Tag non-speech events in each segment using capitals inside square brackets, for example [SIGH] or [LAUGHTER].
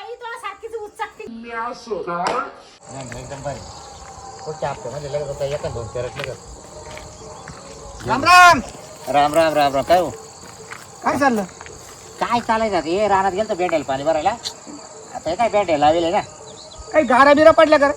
आई तो सारखीच उचकती. नाही, नाही, एकदम भारी. पुढच्या हप्त्यामध्ये लगेच होता. एका दोन कॅरेट लगेच. राम राम. राम राम राम राम. काय हो? काय चाललं? काय चालायचं आता? हे रानात गेलं भेटायला पाणी भरायला. आता हे काय भेटायला लावेल ना? काही गारा बिरा पडल्या कर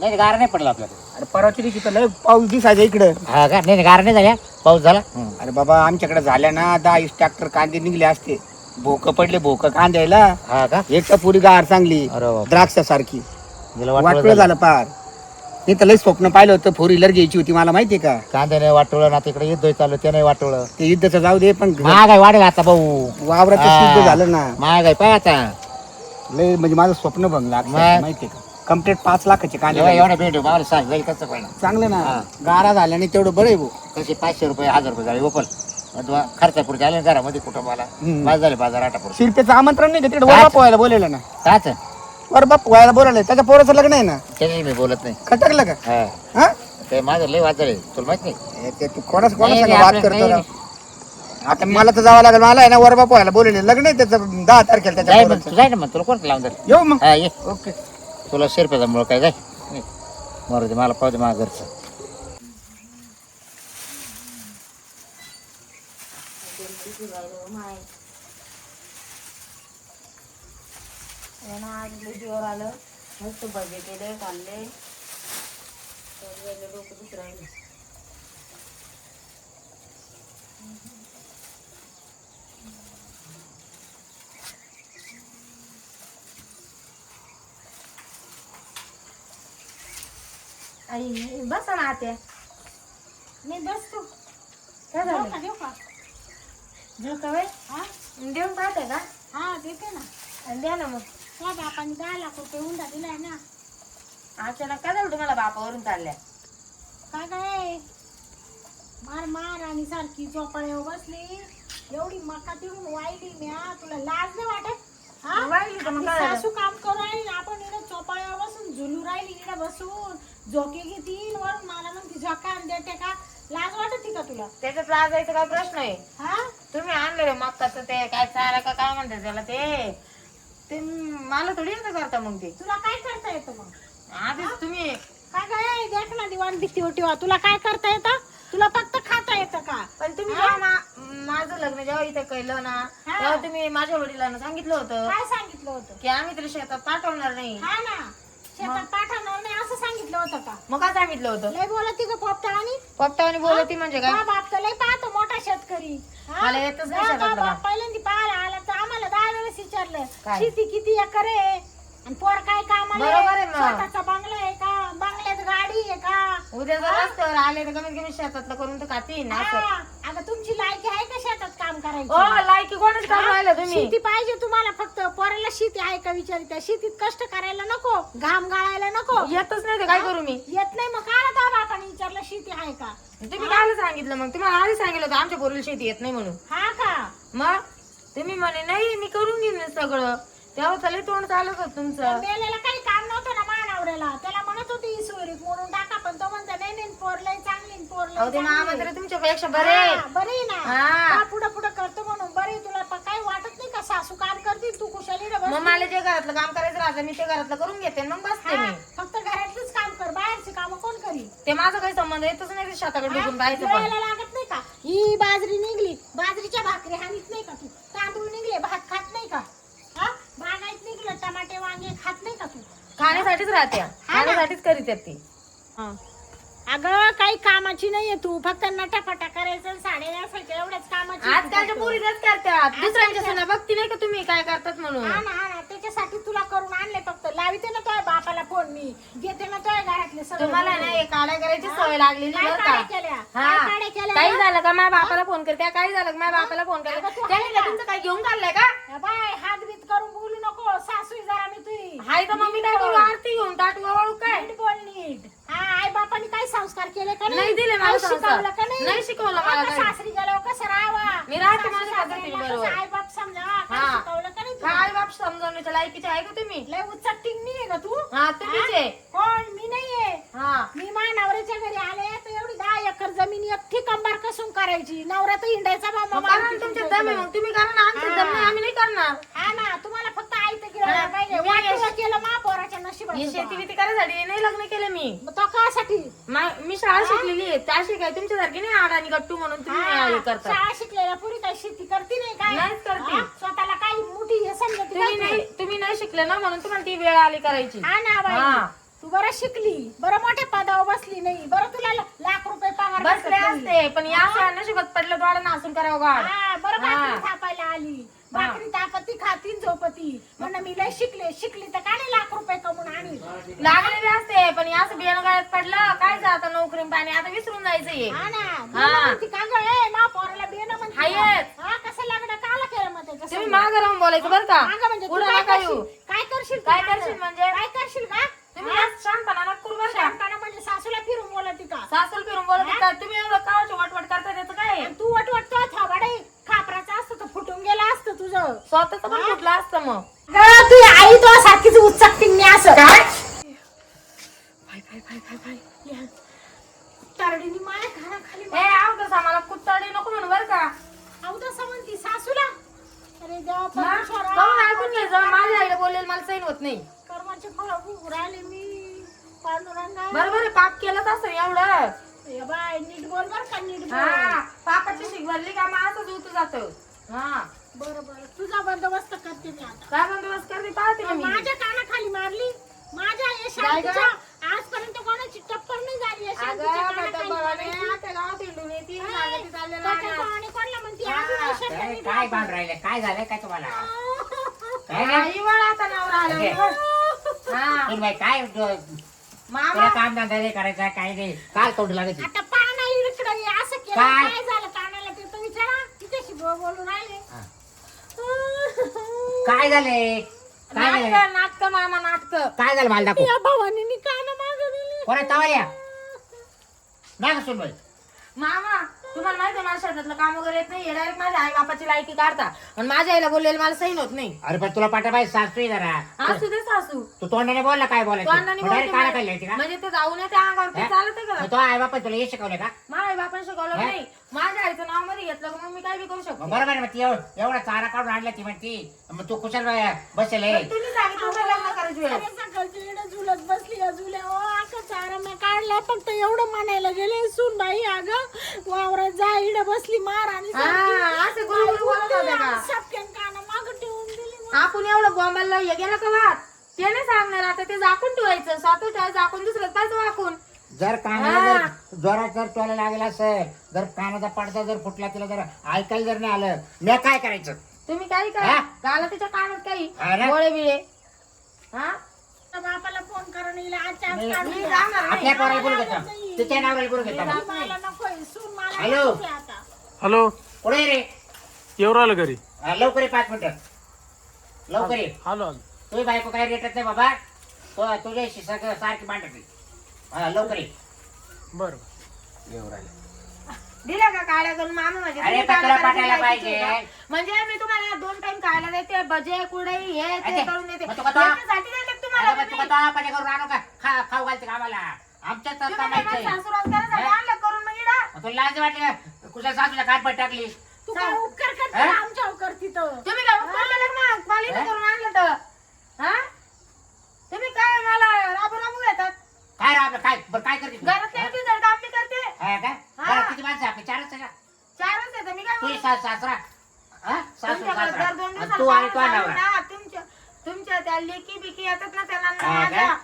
नाही गारा नाही पडला आपल्याला अरे परवाच्या दिवशी तर लय पाऊस दिसायचा इकडं. हा का? नाही नाही, गारा नाही झाल्या. पाऊस झाला. अरे बाबा आमच्याकडे झाल्या ना. दहा वीस ट्रॅक्टर कांदे निघले असते. भोक पडले भोक कांद्याला हा का? एक तर पुरी गार चांगली अरे बाप. द्राक्षासारखी. गेलं वाटलं झालं. पार. मी तर लय स्वप्न पाहिलं होतं फोर व्हीलर घ्यायची होती मला माहितीये का? कांद्याने वाटोळं ना तिकडे युद्ध चालू ते नाही वाटोळं. ते युद्धाचं जाऊ दे पण महागाई वाढेल आता भाऊ. वावराचं हा. झालं ना. महागाई पाय आता. लय म्हणजे माझं स्वप्न भंगलं मग? माहितीये का? कंप्लीट पाच लाखाचे कांदे एवढा झाले. एवढा भेट मला सांग जाईल कसं पाहिजे चांगलं ना. हा. गारा झाल्याने तेवढं बरं आहे भाऊ. कसे पाचशे रुपये हजार रुपये झाले ओपल खर्चापुरते आले ना घरामध्ये कुटुंबाला हम्म. बाजार झाले बाजार आठापुरते शिल्पेचं आमंत्रण नाही का? तिकडे व्हायला बोलेलं ना. काच वरबाप व्हायला बोलायला त्याच्या पोराचं लग्न आहे ना? त्याने मी बोलत नाही. खटकलं का? हा. हा? ते माझं लय वाद झाले तुला माहीत नाही? ते तू कोणाच नाही, आपलं- करतो नाही, राव? आता मला तर जावं लागेल. मला आहे ना वरबाप व्हायला बोलेले. लग्न आहे त्याचं. दहा तारखेला त्याच्या जाय मग पोराचं. तू जाय ना मग. तुला कोण लावून जाईल? येऊ मग. हा ये. ओके. तुला शिरप्याचा मुळे काय? जाय. मरू दे. मला पाहू दे माझ्या घरचं जीवर आलं मस्त भजे केले खाल्ले डोकं दुसरायला आई बस ना आत्या. मी बसतो. काय झालं? देऊ का का बाई? हा? देऊन पाहते का? हा देते ना. आणि द्या ना मग. त्या बापाने दहा लाख रुपये हुंडा दिलाय ना. अचानक काय झालं तुम्हाला बापावरून चालल्या? काय काय? मार मार आणि सारखी चोपाळ्यावर बसली. एवढी मका तिळून वाईली म्या तुला लाज नाही वाटत? हा? वाहिली तर मग आपली काय झालं? सासू काम करू राहिली आपण इकडे चोपाळ्यावर बसून झुलू राहिली इकडे बसून. झोके घेतील वरून. मला म्हणते झोका आणि देते का? लाज वाटत का तुला? त्याच्यात लाजायचा काय प्रश्न आहे? हा? तुम्ही आणलेलं मक्काचं ते काय चारा का काय म्हणतात त्याला ते? ते मला थोडी येतं करता मग ते. तुला काय करता येतं मग? आधीच तुम्ही काय काय देख ना दिवाण दिसती होती तुला काय करता येतं? तुला फक्त खाता येतं का? पण तुम्ही जेव्हा मा- माझं लग्न जेव्हा इथं केलं ना हा. तेव्हा तुम्ही माझ्या वडिलांना सांगितलं होतं. काय सांगितलं होतं? की आम्ही तरी शेतात पाठवणार नाही. हा ना. शेतात पाठवणार नाही असं सांगितलं होतं का? मग काय सांगितलं होतं? लय बोलती का पोपटाळानी पप्पाने बोलती म्हणजे काय? हा बाप तर लय पाहतो मोठा शेतकरी. हा? मला येतच नाही हा, शेतातलं बाप काम. पहिल्यांदा पाहायला आला तर आम्हाला दहा वेळेस विचारलं काय? शेती किती एकर आहे? आणि पोर काय कामाला बरोबर आहे मग. स्वतःचा बंगला आहे का? बंगल्यात गाडी आहे का? उद्या जर रस्त्यावर आले तर कमीत कमी शेतातलं करून तर खातील ना असं. हा, अगं तुमची लायकी काम ओ करायची लायकी कोणच काम राहिलं तुम्ही? शेती पाहिजे तुम्हाला फक्त. पोराला शेती आहे का विचारित शेतीत कष्ट करायला नको. घाम गाळायला नको. येतच नाही काय करू मी? येत नाही मग काय आता बापाने विचारलं शेती आहे का? तुम्ही काय सांगितलं मग. तुम्हाला आधी सांगितलं होतं आमच्या पोरीला शेती येत नाही म्हणून. हा का? मग? तुम्ही म्हणे नाही मी करून घेईन सगळं. तेव्हा चालू तोंड चालत होत तुमचं. मेलेला काही काम नव्हतं ना मानावऱ्याला. त्याला सोयरीक म्हणून टाका पण तो म्हणता नाही नाही पोरलंय चांगली पोरलंय अहो ते मामा चांगली. तरी तुमच्यापेक्षा बरे हा, बरी ना. पुढं पुढं करतो म्हणून? बरी. तुला प- काही वाटत नाही का? सासू काम करतील तू कुशाली रे बस मग मला जे घरातलं काम करायचं राहतं मी ते घरातलं करून घेते मग बसते हा, मी. फक्त घरातलीच काम कर बाहेरचे काम कोण करी ते माझं काही संबंध येतच नाही ते शेताकडे राहायचं पण. लागत नाही का? ही बाजरी निघली बाजरीच्या भाकरी हानीत नाही का तू तांदूळ निघले भात खात नाही का हा बागायत निघलं टमाटे वांगे खात नाही का तू खाण्यासाठीच राहत्या खाण्यासाठीच करीत ती. अगं काही कामाची नाहीये तू. फक्त नटाफटा करायचं साडे नेसायच्या एवढ्याच कामाची. आहे तू आजकालच्या फक्त. पोरी तेच करतात दुसऱ्यांच्या सुना बघती नाही का तुम्ही काय करतात म्हणून? हा ना हा ना. त्याच्यासाठी तुला करून आणले फक्त. लाविते ना तुझ्या बापाला फोन मी. घेते ना तुझ्या घरातले सगळे. तुम्हाला ना हे काड्या करायची सवय लागलेली काय बरं काड्या का? केल्या? हा. काय काड्या केल्या काही झालं का? माझ्या बापाला फोन करते. काही झालं का? माझ्या बापाला फोन करते. त्यांनी का? तुमचं काय घेऊन काढलंय का? हा बाय हात बीत करून बोलू नको सासू जरा मी तुझी हाय तर मग मी काय करू आरती घेऊन टाटू वाळू काय? नीट बोल नीट. हा आई बापाने काय संस्कार केले का नाही दिले मला. शिकवलं का नाही? नाही शिकवलं मला काही. सासरी गेल्यावर कसं राहावा? मी राहते सासू माझ्या सासऱ्यांना पद्धतीने बरोबर. कसं आई बाप समजावा? काय हा. शिकवलं का नाही तुला? काय बाप समजवण्याच्या लायकीचे आहे का तुम्ही? लय उच्चटिंग नाही का तू? हा तुम्हीच आहे. कोण? मी नाहीये. हा. मी माझ्या नवऱ्याच्या घरी आले तर एवढी दहा एकर जमीन एकटी कंबार कसून करायची? नवरा तर हिंडायचा बाबा मग तुमच्या दम आहे मग तुम्ही करा ना आमचं दम नाही आम्ही नाही करणार. हा ना तुम्हाला केलं महापौराच्या नशिबात ही सुद्धा. शेती बिती करायसाठी नाही लग्न केलं मी. मग तो कासाठी मा- मी शाळा शिकलेली आहे. त्याशी काय तुमच्यासारखी नाही आड आणि गट्टू म्हणून तुम्ही हा, करता शाळा शिकलेल्या पुरी काय शेती करते नाही काय? नाहीच करते. हा, स्वतःला काही मोठी हे समजते तुम्ही नाही? तुम्ही नाही शिकले ना म्हणून तुम्हाला ती वेळ आली करायची. हा ना बाई. तू बरं शिकली. बरं मोठ्या पदावर बसली नाही. बरं तुला ल- लाख रुपये पगार बसले भेटत नाही. असते पण या सगळ्या नशिबात पडलं द्वारा नासून करावं गाड. हा, बरं हा. भाकरी थापायला आली. भाकरी तापती खाती झोपती. म्हणून मी लय शिकले. शिकली तर काय नाही लाख रुपये कमवून आणि. लागलेली असते पण या बियाणं गाळ्यात पडलं काय जातं नोकरी पाणी? आता विसरून जायचं हे. ना. म्हणती ए मा पोराला म्हणती. हा कसं लागणं काला केलं मग त्याच्या तुम्ही संग? मागं राहून बोलायचं बरं का. म्हणजे तू पुढं काय नका येऊ. करशील? काय करशील तू काय मागं? करशील म्हणजे? काय करशील का? तुम्ही? जास्त शांतपणा नका करू बरं का. शांतपणा म्हणजे सासूला फिरून बोलती का? सासूल फिरून बोलत होता तुम्ही एवढं कावाची वटवट करता त्याचं काय? आहे? आणि तू वटवटतो थोबाडे खापराचं असतं तर फुटून गेलं असतं स्वतःच पण कुठलं असतं मग? तू आई तो सारखीच उचकती मी असं. काय? तारडीनी माया घराखाली ए आव तसा मला कुत्ताडी नको म्हणू बरं का. अवदसा म्हणती सासूला. अरे देवा मग परमेश्वरा, काहून ऐकून घ्यायचं माझ्या आईला बोललेलं मला सैन होत नाही. कर्माचे फळ भोगू राहिले मी. पांडुरंगा बरोबर आहे पाप केलंच असतं एवढं. बाय नीट बोल बर का नीट बोल. हा पापाची शिक भरली का मग असंच उतू जात. हा. बरं बरं. तुझा बंदोबस्त करते मी आता. काय बंदोबस्त करते? पाहते ना मी. माझ्या कानाखाली मारली. माझ्या या काय गं? शांतीच्या आजपर्यंत कोणाची टप्पर नाही झाली या शांतीच्या अगं कानाखाली बळाने मारायची. आता गावात हिंडून येते ए, सांगते चाललेलं त्याच्या आहे. भावाने कोणाला म्हणती? अजून या शब्द काय नीट काय राहिले? काय झालंय काय तुम्हाला? [LAUGHS] काय? नाही? आता नवरा आला. हा. [LAUGHS] काय तुला मामा. काम धंदा नाही करायचा काय नाही. काल तोंड आता इकडे ये, असं केलं काय? काय झालं कानाला ते तर विचारा तिच्याशी बो- बोलून राहिले हा. काय झालंय काय झालं? नाटक नाटक मामा नाटक. काय झालं मला दाखव या भवानीने कान मागं दिली कोणा तवाल्या? ना सुन बाई. मामा तुम्हाला माहिती आहे माझ्या शेतातलं काम वगैरे येत नाही डायरेक्ट माझ्या आई बापाची लायकी काढता. आणि माझ्या आईला बोललेलं मला सही होत नाही. अरे पण तुला पाठा बाई सासू जरा. असू दे सासू. तू तोंडाने बोलला काय बोलायचं. तोंडाने मग direct बोलते काना खाल्ली होती का म्हणजे ते जाऊन येते अंगावर ते हा? चालत आहे का? मग तो आई बापा तुला हे शिकवलं का? माझ्या आई बापाने शिकवलं हा? नाही. माझ्या आईचं नावमध्ये घेतलं का मग मी काय बी करू मग शकतो बरोबर आहे, मग ती एव- एवढा चारा काढून आणला ती म्हणती मग तू कुशल बसेल पण तुम्ही सांगितलं होतं लग्न करायची सकाळची झुलत बसली या झुल्या मी काढला फक्त एवढं म्हणायला गेले सून बाई अगं वावरात जा इकडे बसली मार आणि हा, असे गुलगुल बोलत होते का? सपक्यान काना माग ठेवून दिली आपण एवढं बॉम्बाला हे गेलं का वाट ते नाही सांगणार आता ते झाकून ठेवायचं स्वतः ठेवायचं झाकून दुसरं पाहिजे वाकून. जर कानाला जर जोरात जर टोला लागला असेल जर कानाचा पडदा जर फुटला तिला जर ऐकायला जर नाही आलं मी काय करायचं? तुम्ही काही करा हा? घाला तिच्या कानात काही हा ना? गोळे बिळे. हा? बापाला फोन करून येईल आजच्या आज मी- काढून मी द्या. जाणार. नाही. आपल्या पोराला बोलू घेता तिच्या नावाला बोलू घेता मी मग. मला नकोय सून मला हॅलो. नकोय आता. हॅलो. रे? येऊ राहिलं घरी. हा, लवकर ये पाच मिनिटं. लवकर ये. आलो तुझी बायको काय रेटत नाही बाबा. तो तुझ्याशी सगळं सारखी मांडत नाही. हा लवकर ये. बरं. येऊ राहिले. दिला का काड्या करून मामा म्हणजे अरे, तुम्ही पाठायला? म्हणजे मी तुम्हाला दोन टाइम खायला देते भजे कुडे हे ते. करून देते मग तू का तो- त्याच्यासाठी देते का तुम्हाला अगं, पण तू मी? का तो पाणी करून आणू का खा खाऊ घालते का आम्हाला आमच्या तर तुम्ही काय माझ्या कमाईचं आहे. सासूरास करायसाठी हा? आणलं करून मग इडा? मग तुला लाज वाटली का? कुठल्या सासूला काय पट टाकली तू काय उपकार करते हा? का आमच्या तर तुम्ही काय उपकार केला का मग? मला इथं हा? करून आणलं तर हा तुम्ही काय मला राबू राबू घेतात काय काय बरं काय करते तू? घरात काम हा का? हा. किती माणसं आहे आपली? चारच आहे का? चारच येतं मी काय? सास सासरा? हा? सासू तुमच्याकडे सासरा. दर दोन आणि दिवसाला तू आणि तो पाहुणे नवरा ना, तुमच्या तुमच्या त्या लेकी बिकी येतात ना त्यांना हा माझ्या. का?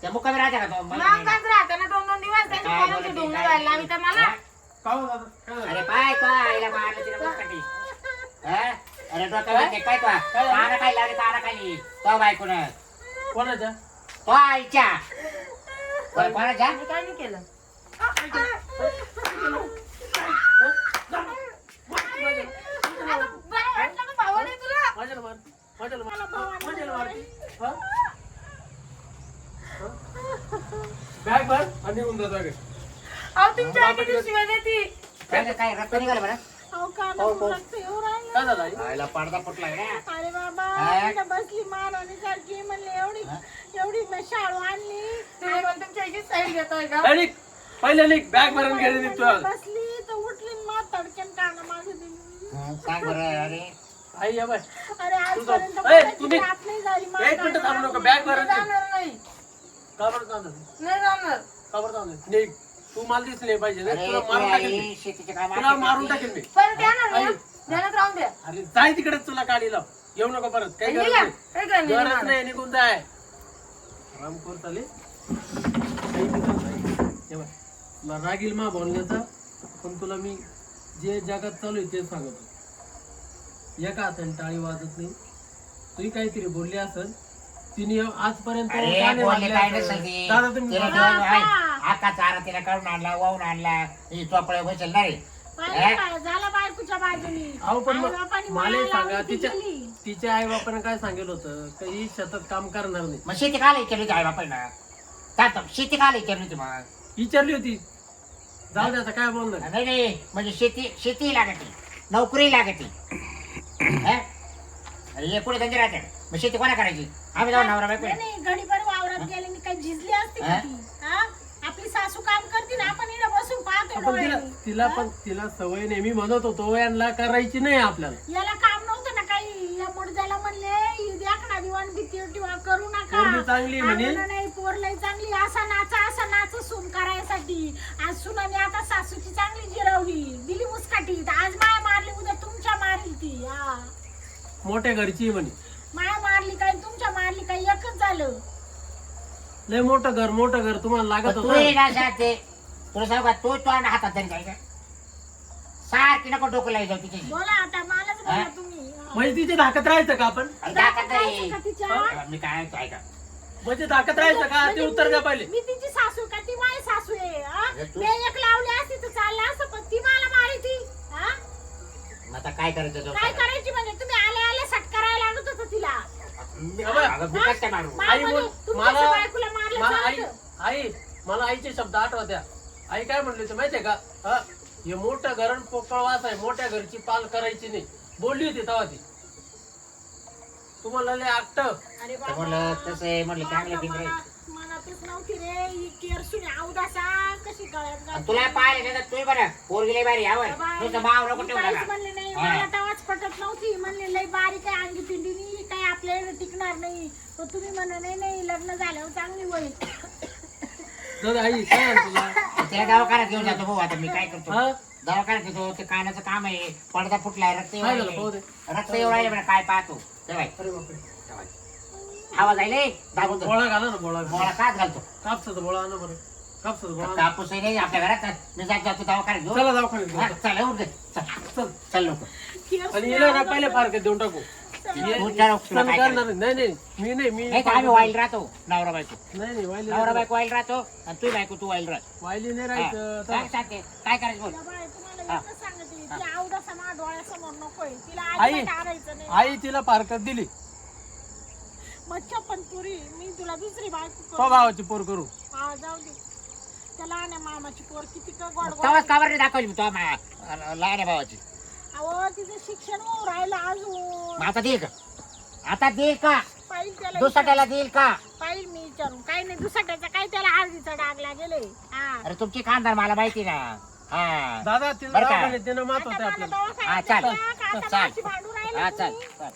त्या मुक्कामी राहते का? तो? मला मग नाही. काय राहते ना दोन दोन दिवस त्यांच्या काय पोरांची बोलते, काय लावी तर मला? हा? काय? हो दादा काय झालं? अरे पाय तो आईला मारलं तिला. हा? अरे डोक्यावर ते? काय? तो काना खाली अरे काना खाली. तो बायकोन. कोणाच्या तो आईच्या. बरं, कोणाच्या? मी काय नाही केलं अगं, बरं वाटलं का भावाने तुला माझ्याला मार माझ्याला मार मला भावाने माझ्याला मारती हा? हा? बॅग भर आणि निघून जातो. अहो तुमच्या आईने ती शिवाय देती काय काय रक्त निघालं बरं? अहो हो, हो. रक्त येऊ राहिलं. काय झालं आई? आईला पडदा फुटला रे. अरे बाबा हा? बसली मारानी सारखी म्हणले एवढी एवढी मी शाळू आणली. तुम्ही पण तुमच्या आईची साईड घेतोय का? ए, निघ. पहिले निघ. बॅग भरून घरी निघतो बसली तर उठली मा तडक्यान काना माझं दिली. हं, सांग बरं अरे. आई या बाय. अरे आजपर्यंत तुझं- ए, कोणाची तुम्ही- बात नाही झाली एक माझ्या मिनिट थांबू नका घरात. बॅग मी भरून जाणार नाही. का बरं जाणार नाही? जाणार. का बरं जाणार नाही? तू मला दिसले पाहिजे. नाही अरे तुला तू मारून टाकेल मी. आई शेतीचे काम तुला मारून टाकेल मी. परत येणार आई. नाही ध्यानात राहून द्या अरे जाय तिकडे तुला काढी लाव. येऊ नको परत. काही गरज निघा. नाही. काही गरज नाही गरज निघाला. नाही निघून जाय. रामपूर चाले. काही दिवस नाही. हे बघ, मला रागील मा बोलण्याचा पण तुला मी जे जगात चालू आहे तेच सांगतो. एका हाताने टाळी वाजत नाही. तुही काहीतरी बोलली असेल तिने आजपर्यंत अरे गाणे बोलले वाजले काय असेल. नसेल ते. दादा तुम्ही तिला बोला. जेवण आहे. आका चारा तिला काढून आणला वाहून आणला. ही चोपड्या बसेल ना रे. पाहिलं का? झाला बायकोच्या बाजूनी. अहो पण मग आईबापांनी मला एक माया सांगा लावून ती तिच्या गेली. तिच्या आई बापाने काय सांगितलं होतं? का ही शेतात काम करणार नाही. मग शेती काला विचारली होती आई बापायला काय तर शेती काला विचारली होती मग? विचारली होती. जाऊ दे आता काय बोलणार? नाही नाही. म्हणजे शेती शेती लागते. नोकरी लागते. हे? हे धंदे राहते? मग शेती कोणा करायची? आम्ही जाऊ नवरा बायको नाही नाही घडीभर वावरात गेले मी काही झिजली असते का हा? ती हा? आपली सासू काम करते ना आपण इकडे बसून पाहतो आपण तिला डोळ्यांनी. तिला हा? पण तिला सवय नेहमी म्हणत होतो यांना करायची नाही आपल्याला. याला काम नव्हतं ना काही. या मुडद्याला म्हणले द्याकणा दिवाण भीती टिवा करू नका. पोरगी चांगली म्हणे. आम्हाला नाही पोरलंय चांगली असा नाचा असा नाच सून करायसाठी. आज सुनाने आता सासूची चांगली जिरवली. दिली मुस्काटी आज माया ती हा. मोठ्या घरची आहे म्हणे. माया मारली काय? तुमच्या मारली काय? एकच झालं. लय मोठं घर मोठं घर. तुम्हाला लागत तू ये होत. ते तुला सांगू का? तू तो हातात तरी जायचं सारखी नको डोकं लाई जाऊ तिची बोला आता मलाच बोला हा? तुम्ही. हा. म्हणजे तिची धाकत राहायचं का आपण? दाखवत का तिच्या? मी काय ऐका. म्हणजे धाकत राहायचं का? ते म्हणजे उत्तर द्या मी- पहिले. मी तिची सासू का? ती माझी सासू आहे हा? तू- मी एक लावली असती तर चाललं असं पण ती मला मारी ती? मग आता काय करायचं तो काय करायची म्हणजे? तुम्ही आले आले सट करायला लागत होतं तिला. मी- अबे, अगं, मी कसं काय मारू? मा- आई म्हणजे बोल तुमच्या मला बायकोला मारलं मला आई चालतं. आई मला आईचे शब्द आठवत्या. आई काय म्हणली होती माहितीये का? हा, हे मोठं घर आणि पोकळ वास आहे. मोठ्या घरची पाल करायची नाही. बोलली होती तेव्हा ती. तुम्हाला लय आकट. अरे तर बाबा, म्हणलं तसं आहे म्हणलं चांगलं मनात- मनातच नव्हती रे. ही केरसुनी अवदासा. कशी गळ्यात आणि घालते. तुला पाहिलं तर तू बरं पोरगी बारी यावर बाबा, तुझं माव नको मी ठेवू काहीच नका. म्हणले नाही. हा. मला तेव्हाच पटत नव्हती. म्हणले लय बारीक आहे अंगी पिंडीनी काही आपल्याला टिकणार नाही. तर तुम्ही म्हणा नाही नाही लग्न झाल्यावर चांगली होईल. जाऊ दे, आई काय म्हणतो तुला? तिला दवाखान्यात घेऊन जातो भाऊ आता मी काय करतो? हा? दवाखान्यात घेतो ते कानाचं काम आहे. पडदा फुटलाय रक्त येऊ काय झालं पाहू राहिले. दे. रक्त येऊ राहिले म्हणा काय पाहतो? अरे बापरे. आवाज आले दाबून धर. बोळा घाला ना बोळा मोळा काच घालतो. कापसाचा बोळा आणा बरं. कापसाचा बोळा आणा. कापूस नाही आपल्या घरात. मी जात जातो दवाखान्यात घेऊ चला दवाखान्यात हा, घेऊ. चल उठ दे. चल चल चल लोक आणि हिला ना पहिले देऊन टाकू. तू तुला काय करणार. नाही. नाही नाही मी नाही मी नाही तर आम्ही वाईल राहतो नवरा बायको. नाही नाही वाहिली नवरा बायको वाईल राहतो आणि तू बायको तू वाईल राहत. वाहिली नाही हा. राहायचं काय सांगते? काय करायचं बोल? बाई, तुम्हाला एकच सांगते ती अवदासा माझ्या डोळ्यासमोर नकोय. तिला आई अजिबात आणायचं नाही. आई तिला फारकत दिली. मच्छा पण पुरी. मी तुला दुसरी बायको तो करू. भावाची पोर करू. हा जाऊ दे. त्याला आणि मामाची पोर किती का गोड गोड. तवाच कावर नाही दाखवली मी तो लहान आहे भावाची. अहो तिचं शिक्षण होऊ राहिलं अजून. मग आता देईल का? आता देईल का? पाहिजे त्याला दुसऱ्याला देईल का? पाहिजे मी विचारून. काही नाही दुसऱ्याचा काय त्याला हळदीचा डाग लागेले हा. अरे तुमची खानदार मला माहिती ना. हा. दादा तिला बरं का? आता मला आपल्याला. हा चाल न्या का? आता चाल माझी भांडू राहिली हा चाल तुम्ही? चाल